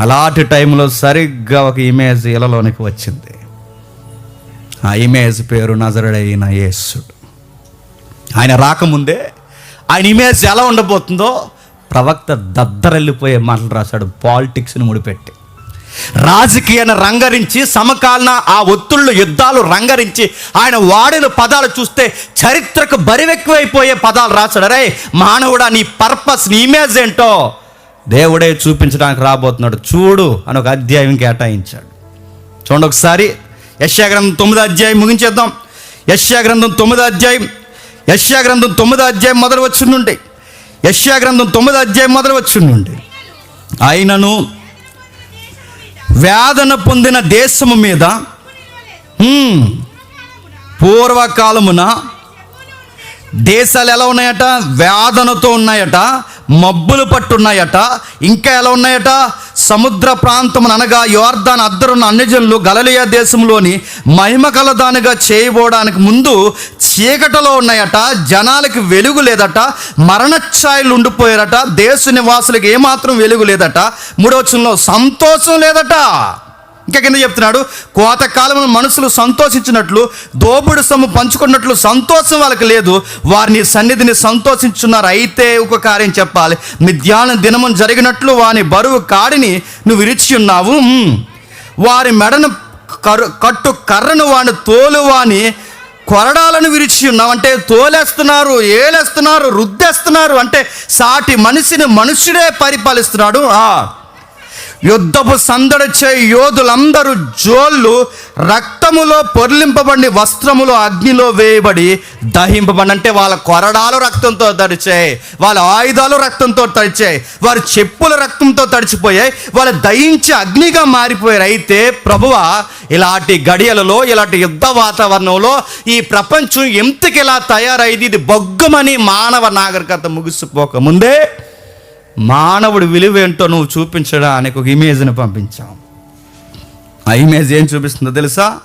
అలాంటి టైంలో సరిగ్గా ఒక ఇమేజ్ ఇలలోనికి వచ్చింది. ఆ ఇమేజ్ పేరు నజరుడైన యేసుడు ఆయన రాకముందే ఆయన ఇమేజ్ ఎలా ఉండబోతుందో ప్రవక్త దద్దరెళ్ళిపోయే మాటలు రాశాడు పాలిటిక్స్ని ముడిపెట్టి. రాజకీయాన్ని రంగరించి సమకాలీన ఆ ఒత్తుళ్ళు యుద్ధాలు రంగరించి ఆయన వాడిన పదాలు చూస్తే చరిత్రకు బరివెక్కువైపోయే పదాలు రాశాడు. రే మానవుడా నీ పర్పస్ నీ ఇమేజ్ ఏంటో? దేవుడే చూపించడానికి రాబోతున్నాడు. చూడు అని ఒక అధ్యాయం కేటాయించాడు. చూడండి ఒకసారి. యశాగ్రంథం తొమ్మిదో అధ్యాయం ముగించేద్దాం. యశాగ్రంథం తొమ్మిదో అధ్యాయం. యశాగ్రంథం తొమ్మిదో అధ్యాయం మొదలు వచ్చి నుండి యశ్యా గ్రంథం తొమ్మిదో అధ్యాయం మొదలు వచ్చి నుండి ఆయనను వేదన పొందిన దేశము మీద పూర్వకాలమున దేశాలు ఎలా ఉన్నాయట? వేదనతో ఉన్నాయట. మబ్బులు పట్టున్నాయట. ఇంకా ఎలా ఉన్నాయట? సముద్ర ప్రాంతం అనగా యోర్దాన్ అద్దరున్న అన్యజనులు గలలియా దేశంలోని మహిమ కలదానిగా చేయబోవడానికి ముందు చీకటలో ఉన్నాయట. జనాలకి వెలుగు లేదట. మరణఛాయలు ఉండిపోయారట. దేశ నివాసులకు ఏమాత్రం వెలుగు లేదట. మూడవచనంలో సంతోషం లేదట. ఇంకా కింద చెప్తున్నాడు కోతకాలంలో మనుషులు సంతోషించినట్లు దోపుడు సొమ్ము పంచుకున్నట్లు సంతోషం వాళ్ళకి లేదు. వారిని సన్నిధిని సంతోషించున్నారు. అయితే ఒక కార్యం చెప్పాలి. మిథ్యాన దినము జరిగినట్లు వాని బరువు కాడిని నువ్వు విరిచి ఉన్నావు. వారి మెడను కరు కట్టు కర్రను వాని తోలు వాని కొరడాలను విరిచి ఉన్నావు. అంటే తోలేస్తున్నారు ఏలేస్తున్నారు రుద్దేస్తున్నారు. అంటే సాటి మనిషిని మనుషుడే పరిపాలిస్తున్నాడు. ఆ. యుద్ధపు సందడిచ్చే యోధులందరూ జోళ్ళు రక్తములో పొర్లింపబడి వస్త్రములో అగ్నిలో వేయబడి దహింపబడి అంటే వాళ్ళ కొరడాలు రక్తంతో తడిచాయి వాళ్ళ ఆయుధాలు రక్తంతో తడిచాయి వారి చెప్పులు రక్తంతో తడిచిపోయాయి వాళ్ళు దహించే అగ్నిగా మారిపోయారు. అయితే ప్రభువ ఇలాంటి గడియలలో ఇలాంటి యుద్ధ వాతావరణంలో ఈ ప్రపంచం ఎంతకి ఇలా తయారైంది? ఇది బొగ్గమని మానవ నాగరికత ముగిసిపోక ముందే మానవుడి విలువ ఏంటో నువ్వు చూపించడానికి ఒక ఇమేజ్ని పంపించాం. ఆ ఇమేజ్ ఏం చూపిస్తుందో తెలుసా?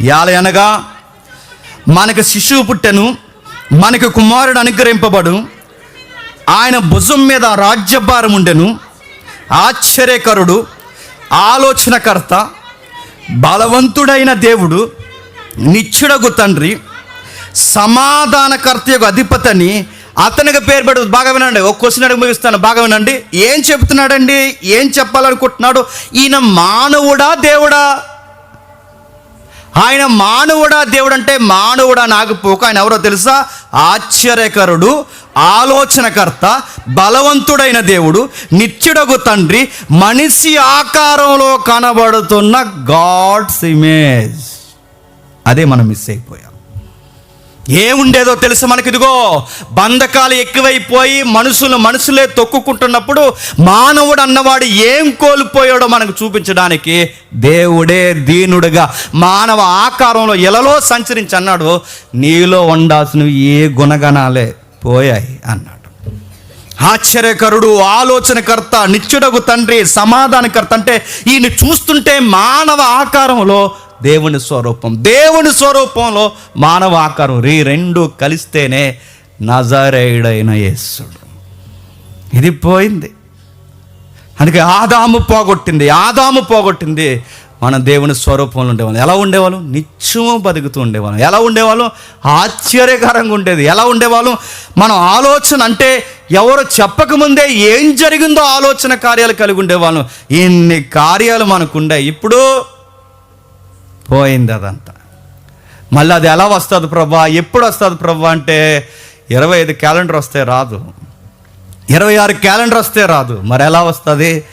యాల అనగా మనకు శిశువు పుట్టెను మనకు కుమారుడు అనుగ్రహింపబడు ఆయన భుజం మీద రాజ్యభారం ఉండెను ఆశ్చర్యకరుడు ఆలోచనకర్త బలవంతుడైన దేవుడు నిచ్చుడగు తండ్రి సమాధానకర్త యొక్క అధిపతని అతనికి పేరు పెడు బాగా వినండి. ఒక క్వశ్చన్ అడిగి ముగిస్తాను. బాగా వినండి. ఏం చెప్తున్నాడండి? ఏం చెప్పాలనుకుంటున్నాడు? ఈయన మానవుడా దేవుడా? ఆయన మానవుడా దేవుడు అంటే మానవుడా పోక ఆయన ఎవరో తెలుసా? ఆశ్చర్యకరుడు ఆలోచనకర్త బలవంతుడైన దేవుడు నిత్యుడగు తండ్రి మనిషి ఆకారంలో కనబడుతున్న గాడ్స్ ఇమేజ్. అదే మనం మిస్ అయిపోయాం. ఏముండేదో తెలుసు మనకి ఇదిగో బంధకాలు ఎక్కువైపోయి మనుషులు మనుషులే తొక్కుకుంటున్నప్పుడు మానవుడు అన్నవాడు ఏం కోల్పోయాడో మనకు చూపించడానికి దేవుడే దీనుడుగా. మానవ ఆకారంలో ఎలలో సంచరించి అన్నాడు నీలో ఉండాల్సినవి ఏ గుణగణాలే పోయాయి అన్నాడు. ఆశ్చర్యకరుడు ఆలోచనకర్త నిత్యుడగు తండ్రి సమాధానకర్త అంటే ఈయన చూస్తుంటే మానవ ఆకారంలో దేవుని స్వరూపం. దేవుని స్వరూపంలో మానవ ఆకారం ఈ రెండు కలిస్తేనే నజరేయుడైన యేసుడు. ఇది పోయింది. అందుకే ఆదాము పోగొట్టింది ఆదాము పోగొట్టింది. మనం దేవుని స్వరూపంలో ఉండేవాళ్ళం. ఎలా ఉండేవాళ్ళం? నిత్యము బతుకుతూ ఉండేవాళ్ళం. ఎలా ఉండేవాళ్ళం? ఆశ్చర్యకరంగా ఉండేది. ఎలా ఉండేవాళ్ళం? మనం ఆలోచన అంటే ఎవరు చెప్పకముందే ఏం జరిగిందో ఆలోచన కార్యాలు కలిగి ఉండేవాళ్ళం. ఇన్ని కార్యాలు మనకుండే ఇప్పుడు పోయింది అదంతా. మళ్ళీ అది ఎలా వస్తుంది ప్రభా? ఎప్పుడు వస్తుంది ప్రభా అంటే ఇరవై ఐదు క్యాలెండర్ వస్తే రాదు. ఇరవై ఆరు క్యాలెండర్ వస్తే రాదు. మరి ఎలా వస్తుంది?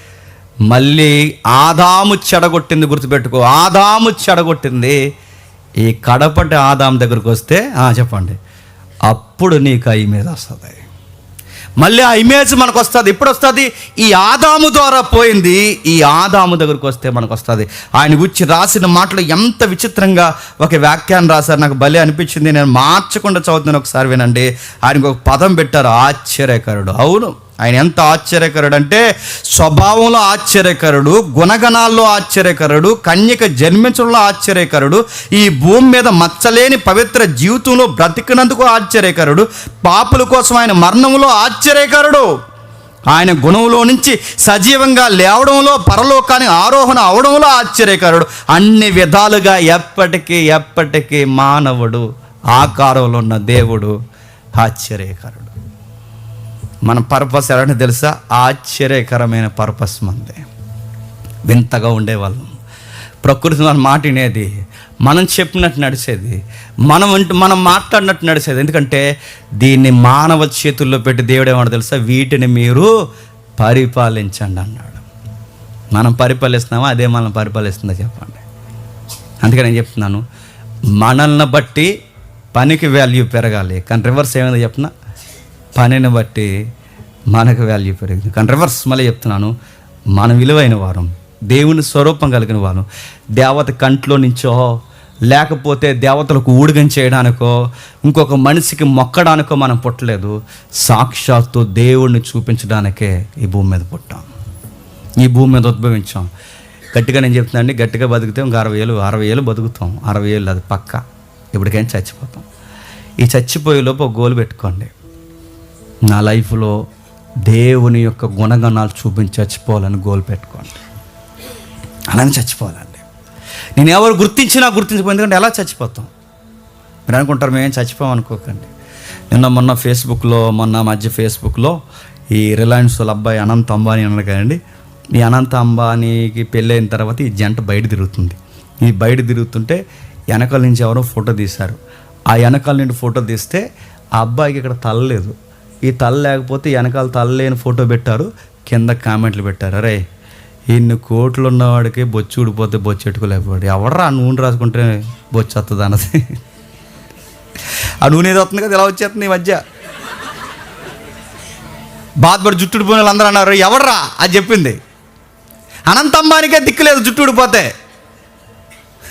మళ్ళీ ఆదాము చెడగొట్టింది గుర్తుపెట్టుకో. ఆదాము చెడగొట్టింది. ఈ కడపటి ఆదాం దగ్గరకు వస్తే చెప్పండి. అప్పుడు నీకు ఆ మీద వస్తుంది. మళ్ళీ ఆ ఇమేజ్ మనకు వస్తుంది ఇప్పుడు వస్తుంది ఈ ఆదాము ద్వారా పోయింది. ఈ ఆదాము దగ్గరకు వస్తే మనకు వస్తుంది ఆయన గురించి రాసిన మాటలు ఎంత విచిత్రంగా ఒక వ్యాఖ్యానం రాశారు. నాకు భలే అనిపించింది. నేను మార్చకుండా చదువుతున్నాను. ఒకసారి వినండి. ఆయనకు ఒక పదం పెట్టారు. ఆశ్చర్యకరుడు. అవును. ఆయన ఎంత ఆశ్చర్యకరుడు అంటే స్వభావంలో ఆశ్చర్యకరుడు గుణగణాల్లో ఆశ్చర్యకరుడు కన్యక జన్మించడంలో ఆశ్చర్యకరుడు ఈ భూమి మీద మచ్చలేని పవిత్ర జీవితంలో బ్రతికినందుకు ఆశ్చర్యకరుడు పాపుల కోసం ఆయన మరణంలో ఆశ్చర్యకరుడు. ఆయన గుణంలో నుంచి సజీవంగా లేవడంలో పరలోకానికి ఆరోహణ అవడంలో ఆశ్చర్యకరుడు. అన్ని విధాలుగా ఎప్పటికీ ఎప్పటికీ మానవుడు ఆకారంలో ఉన్న దేవుడు ఆశ్చర్యకరుడు. మన పర్పస్ ఎలాంటి తెలుసా? ఆశ్చర్యకరమైన పర్పస్ మనది వింతగా ఉండేవాళ్ళం. ప్రకృతి మన మాట వినేది మనం చెప్పినట్టు నడిచేది మనం అంటూ మనం మాట్లాడినట్టు నడిచేది. ఎందుకంటే దీన్ని మానవ చేతుల్లో పెట్టి దేవుడు ఏమన్నా తెలుసా? వీటిని మీరు పరిపాలించండి అన్నాడు. మనం పరిపాలిస్తున్నామా? అదే మనం పరిపాలిస్తుందా చెప్పండి. అందుకే నేను చెప్తున్నాను మనల్ని బట్టి పనికి వాల్యూ పెరగాలి. కానీ రివర్స్ ఏమైందో చెప్పినా పనిని బట్టి మనకు వాల్యూ పెరుగుతుంది కానీ రివర్స్ మళ్ళీ చెప్తున్నాను. మనం విలువైన వారం దేవుని స్వరూపం కలిగిన వారం దేవత కంట్లో నుంచో లేకపోతే దేవతలకు ఊడిగం చేయడానికో ఇంకొక మనిషికి మొక్కడానికో మనం పుట్టలేదు. సాక్షాత్తు దేవుణ్ణి చూపించడానికే ఈ భూమి మీద పుట్టాం. ఈ భూమి మీద ఉద్భవించాం. గట్టిగా నేను చెప్తున్నానండి గట్టిగా బతికితే ఇంకా అరవై ఏళ్ళు అరవై ఏళ్ళు బతుకుతాం. అరవై ఏళ్ళు అది పక్క. ఇప్పటికైనా చచ్చిపోతాం. ఈ చచ్చిపోయే లోపు ఒక గోలు పెట్టుకోండి. నా లైఫ్లో దేవుని యొక్క గుణగణాలు చూపించి చచ్చిపోవాలని గోల్ పెట్టుకోండి అలానే చచ్చిపోవాలండి. నేను ఎవరు గుర్తించినా గుర్తించిపోయింది ఎందుకంటే ఎలా చచ్చిపోతాం? మీరు అనుకుంటారు మేము చచ్చిపోం అనుకోకండి. నిన్న మొన్న ఫేస్బుక్లో మొన్న మధ్య ఫేస్బుక్లో ఈ రిలయన్స్ వాళ్ళ అబ్బాయి అనంత అంబానీ అన్నాడు కదండి. ఈ అనంత అంబానీకి పెళ్ళైన తర్వాత ఈ జంట బయట తిరుగుతుంది. ఈ బయట తిరుగుతుంటే వెనకాల నుంచి ఎవరో ఫోటో తీశారు. ఆ వెనకాల నుండి ఫోటో తీస్తే ఆ అబ్బాయికి ఇక్కడ తలలేదు ఈ తల లేకపోతే వెనకాల తల లేని ఫోటో పెట్టారు కింద కామెంట్లు పెట్టారు. అరే ఇన్ని కోట్లు ఉన్నవాడికి బొచ్చు ఊడిపోతే బొచ్చు ఎట్టుకోలేకపోయాడు. ఎవడరా ఆ నూనె రాసుకుంటే బొచ్చు వస్తుంది అన్నది? ఆ నూనె ఏదో వస్తుంది కదా ఇలా వచ్చేస్తుంది ఈ మధ్య. బాధపడి జుట్టు వాళ్ళందరూ వాళ్ళు అన్నారు ఎవడరా అది చెప్పింది. అనంత అంబానికే దిక్కులేదు జుట్టు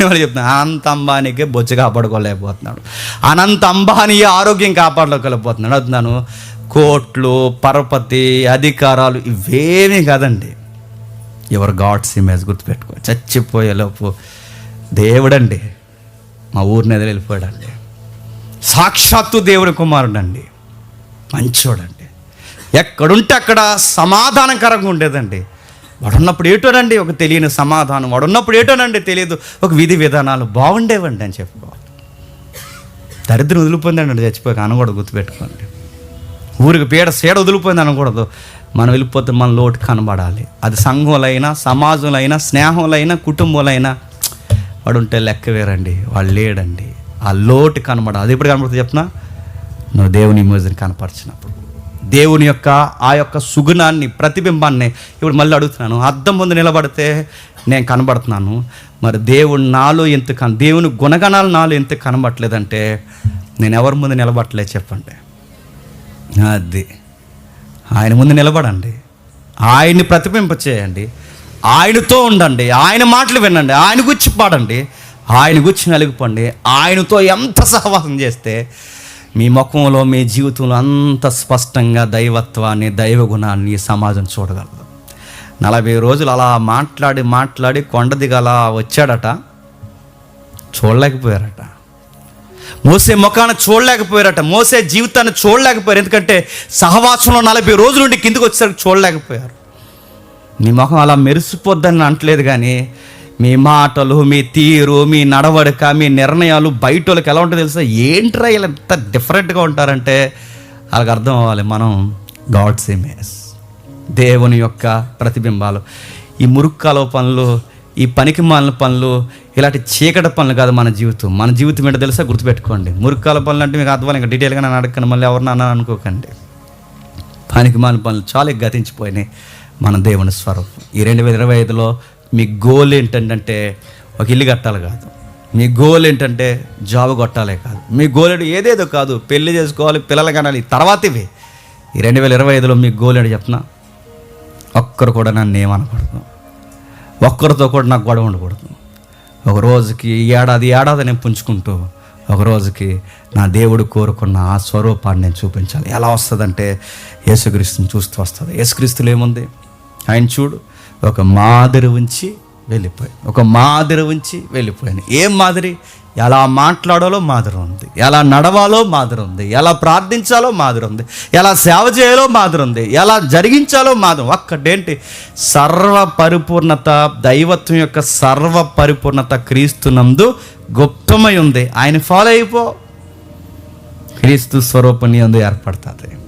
వాళ్ళు చెప్తున్నా? అనంత అంబానీకే బొచ్చు కాపాడుకోలేకపోతున్నాడు. అనంత అంబానీ ఆరోగ్యం కాపాడుకోలేకపోతున్నాడు. అంటున్నాను కోట్లు పరపతి అధికారాలు ఇవేమీ కాదండి. ఎవరు గాడ్స్ ఇమేజ్ గుర్తుపెట్టుకో. చచ్చిపోయేలోపు దేవుడండి. మా ఊరిని ఎదురు వెళ్ళిపోయాడండి సాక్షాత్తు దేవుడి కుమారుడండి. మంచోడండి. ఎక్కడుంటే అక్కడ సమాధానకరంగా ఉండేదండి. వాడున్నప్పుడు ఏటోనండి ఒక తెలియని సమాధానం. వాడున్నప్పుడు ఏటోనండి తెలియదు. ఒక విధి విధానాలు బాగుండేవండి అని చెప్పుకోవాలి దరిద్రం వదిలిపోయిందండి చచ్చిపోయాక అనకూడదు గుర్తుపెట్టుకోండి. ఊరికి పీడ సీడ వదిలిపోయింది అనకూడదు. మనం వెళ్ళిపోతే మన లోటు కనబడాలి. అది సంఘంలైనా సమాజంలైనా స్నేహంలైనా కుటుంబంలైనా వాడు ఉంటే లెక్క వేరండి. వాడు లేడండి. ఆ లోటు కనబడాలి. అది ఎప్పుడు కనబడుతుంది చెప్పిన నువ్వు దేవుని మోజుని కనపరిచినప్పుడు. దేవుని యొక్క ఆ యొక్క సుగుణాన్ని ప్రతిబింబాన్ని ఇప్పుడు మళ్ళీ అడుగుతున్నాను. అద్దం ముందు నిలబడితే నేను కనబడుతున్నాను. మరి దేవుడు నాలో ఎంత కన దేవుని గుణగణాలు నాలో ఎంత కనబడలేదంటే నేను ఎవరి ముందు నిలబడట్లేదు చెప్పండి. అది. ఆయన ముందు నిలబడండి. ఆయన్ని ప్రతిబింపచేయండి ఆయనతో ఉండండి. ఆయన మాటలు వినండి. ఆయన గుచ్చి పాడండి. ఆయన గుచ్చి నలిగిపోండి. ఆయనతో ఎంత సహవాసం చేస్తే మీ ముఖంలో మీ జీవితంలో అంత స్పష్టంగా దైవత్వాన్ని దైవ గుణాన్ని సమాజం చూడగలదు. నలభై రోజులు అలా మాట్లాడి మాట్లాడి కొండ దిగలా వచ్చాడట. చూడలేకపోయారట. మోసే ముఖాన్ని చూడలేకపోయారట. మోసే జీవితాన్ని చూడలేకపోయారు. ఎందుకంటే సహవాసంలో నలభై రోజుల నుండి కిందకు వచ్చేసరికి చూడలేకపోయారు. మీ ముఖం అలా మెరిసిపోద్దని అంటలేదు కానీ మీ మాటలు మీ తీరు మీ నడవడిక మీ నిర్ణయాలు బయట వాళ్ళకి ఎలా ఉంటుందో తెలుసా? ఏంట్రా ఇలా ఎంత డిఫరెంట్గా ఉంటారంటే వాళ్ళకి అర్థం అవ్వాలి. మనం గాడ్స్ ఇమేజ్. దేవుని యొక్క ప్రతిబింబాలు. ఈ మురుక్కాలో పనులు ఈ పనికి మాలిన పనులు ఇలాంటి చీకటి పనులు కాదు మన జీవితం. మన జీవితం ఏంటో తెలుసా? గుర్తుపెట్టుకోండి. మురుక్కాల పనులు అంటే మీకు అర్థం ఇంకా డీటెయిల్గా నేను అడగను మళ్ళీ ఎవరిని అన్నాను అనుకోకండి. పనికి మాలిన పనులు చాలా గతించిపోయినాయి మన దేవుని స్వరూపం. ఈ రెండు వేల ఇరవై ఐదులో మీ గోల్ ఏంటంటే ఒక ఇల్లు కట్టాలి కాదు. మీ గోల్ ఏంటంటే జాబ్ కొట్టాలే కాదు. మీ గోల్ ఏంటి? ఏదేదో కాదు. పెళ్ళి చేసుకోవాలి పిల్లలు కనాలి. తర్వాత ఇవి. ఈ రెండు వేల ఇరవై ఐదులో మీ గోల్ ఏంటి చెప్తున్నా? ఒక్కరు కూడా నన్ను ఏమనకూడదు. ఒక్కరితో కూడా నాకు గొడవ ఉండకూడదు. ఒక రోజుకి ఏడాది ఏడాది నేను పుంజుకుంటూ ఒక రోజుకి నా దేవుడు కోరుకున్న ఆ స్వరూపాన్ని నేను చూపించాలి. ఎలా వస్తుందంటే యేసుక్రీస్తుని చూస్తూ వస్తుంది. యేసుక్రీస్తులు ఏముంది? ఆయన చూడు. ఒక మాదిరి ఉంచి వెళ్ళిపోయాను. ఒక మాదిరి ఉంచి వెళ్ళిపోయాను. ఏం మాదిరి? ఎలా మాట్లాడాలో మాదిరి ఉంది. ఎలా నడవాలో మాదిరి ఉంది. ఎలా ప్రార్థించాలో మాదిరి ఉంది. ఎలా సేవ చేయాలో మాదిరి ఉంది. ఎలా జరిగించాలో మాదిరి ఒక్కటేంటి? సర్వ పరిపూర్ణత దైవత్వం యొక్క సర్వ పరిపూర్ణత క్రీస్తునందు గుప్తమై ఉంది. ఆయన ఫాలో అయిపో. క్రీస్తు స్వరూపం ఏర్పడుతుంది.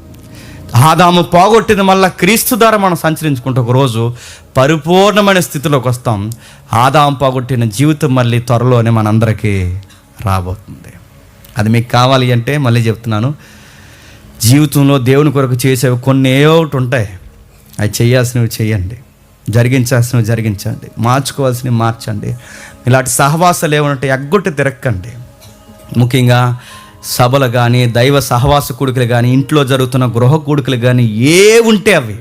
ఆదాము పోగొట్టిన మళ్ళీ క్రీస్తు ద్వారా మనం సంచరించుకుంటే ఒక రోజు పరిపూర్ణమైన స్థితిలోకి వస్తాం. ఆదాము పోగొట్టిన జీవితం మళ్ళీ త్వరలోనే మనందరికీ రాబోతుంది. అది మీకు కావాలి అంటే మళ్ళీ చెప్తున్నాను. జీవితంలో దేవుని కొరకు చేసేవి కొన్ని ఒకటి ఉంటాయి. అవి చేయాల్సినవి చేయండి. జరిగించాల్సినవి జరిగించండి. మార్చుకోవాల్సినవి మార్చండి. ఇలాంటి సహవాసాలు ఏమంటే ఎగ్గొట్టి తిరక్కండి. ముఖ్యంగా సభలు కానీ దైవ సహవాస కూడికలు కానీ ఇంట్లో జరుగుతున్న గృహ కూడికలు కానీ ఏ ఉంటే అవి.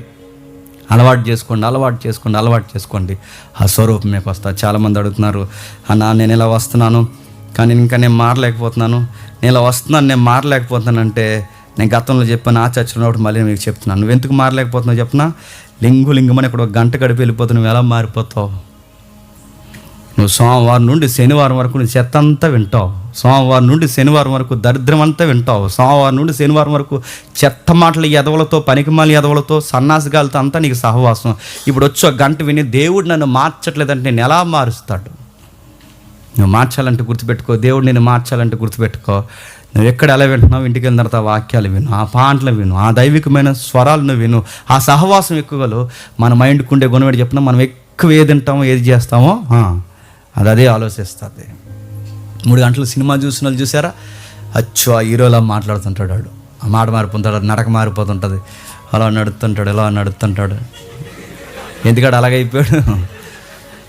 అలవాటు చేసుకోండి అలవాటు చేసుకోండి అలవాటు చేసుకోండి. ఆ స్వరూపం మీకు వస్తా. చాలామంది అడుగుతున్నారు అన్న నేను ఇలా వస్తున్నాను కానీ ఇంకా నేను మారలేకపోతున్నాను. నేను ఇలా వస్తున్నాను నేను మారలేకపోతున్నాను అంటే నేను గతంలో చెప్పాను ఆ చర్చలో మళ్ళీ మీకు చెప్తున్నాను. నువ్వు ఎందుకు మారలేకపోతున్నావు చెప్పనా? లింగు లింగమని ఇక్కడ ఒక గంట గడిపి వెళ్ళిపోతావు నువ్వు ఎలా మారిపోతావు? నువ్వు సోమవారం నుండి శనివారం వరకు నువ్వు చెత్త అంతా వింటావు. సోమవారం నుండి శనివారం వరకు దరిద్రం అంతా వింటావు. సోమవారం నుండి శనివారం వరకు చెత్త మాటల ఎదవలతో పనికిమాలి ఎదవలతో సన్నాసిగాలతో అంతా నీకు సహవాసం. ఇప్పుడు వచ్చో గంట విని దేవుడు నన్ను మార్చట్లేదంటే నేను ఎలా మారుస్తాడు? నువ్వు మార్చాలంటే గుర్తుపెట్టుకో. దేవుడు నేను మార్చాలంటే గుర్తుపెట్టుకో. నువ్వు ఎక్కడ ఎలా వింటున్నావు? ఇంటికి వెళ్ళిన తర్వాత ఆ వాక్యాలు విను ఆ పాటలు విను ఆ దైవికమైన స్వరాలను విను. ఆ సహవాసం ఎక్కువలో మన మైండ్కి ఉండే గుణమేటి చెప్పిన మనం ఎక్కువ ఏది తింటామో ఏది చేస్తామో అది అదే ఆలోచిస్తుంది. మూడు గంటలు సినిమా చూసిన వాళ్ళు చూసారా? అచ్చు ఆ హీరోలా మాట్లాడుతుంటాడు వాడు. ఆ మాట మారిపోతుంటాడు నడక మారిపోతుంటుంది. అలా నడుస్తుంటాడు ఇలా నడుస్తుంటాడు ఎందుకంటే అలాగైపోయాడు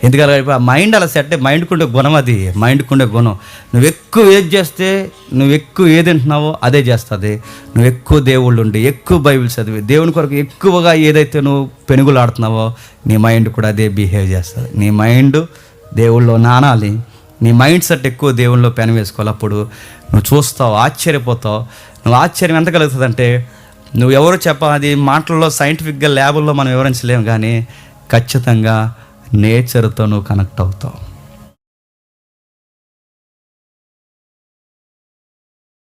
ఎందుకంటే అయిపోయి ఆ మైండ్ అలా సెట్ మైండ్కి ఉండే గుణం అది మైండ్కి ఉండే గుణం. నువ్వు ఎక్కువ ఏది చేస్తే నువ్వు ఎక్కువ ఏది తింటున్నావో అదే చేస్తుంది. నువ్వు ఎక్కువ దేవుళ్ళు ఉండి ఎక్కువ బైబిల్ చదివి దేవుని కొరకు ఎక్కువగా ఏదైతే నువ్వు పెనుగులాడుతున్నావో నీ మైండ్ కూడా అదే బిహేవ్ చేస్తుంది. నీ మైండ్ దేవుళ్ళు నానాలి. నీ మైండ్ సెట్ ఎక్కువ దేవుళ్ళలో పెన వేసుకోవాలి అప్పుడు. నువ్వు చూస్తావు ఆశ్చర్యపోతావు. నువ్వు ఆశ్చర్యం ఎంత కలుగుతుందంటే నువ్వు ఎవరు చెప్పాలి అది మాటల్లో సైంటిఫిక్గా ల్యాబుల్లో మనం వివరించలేము కానీ ఖచ్చితంగా నేచర్తో నువ్వు కనెక్ట్ అవుతావు.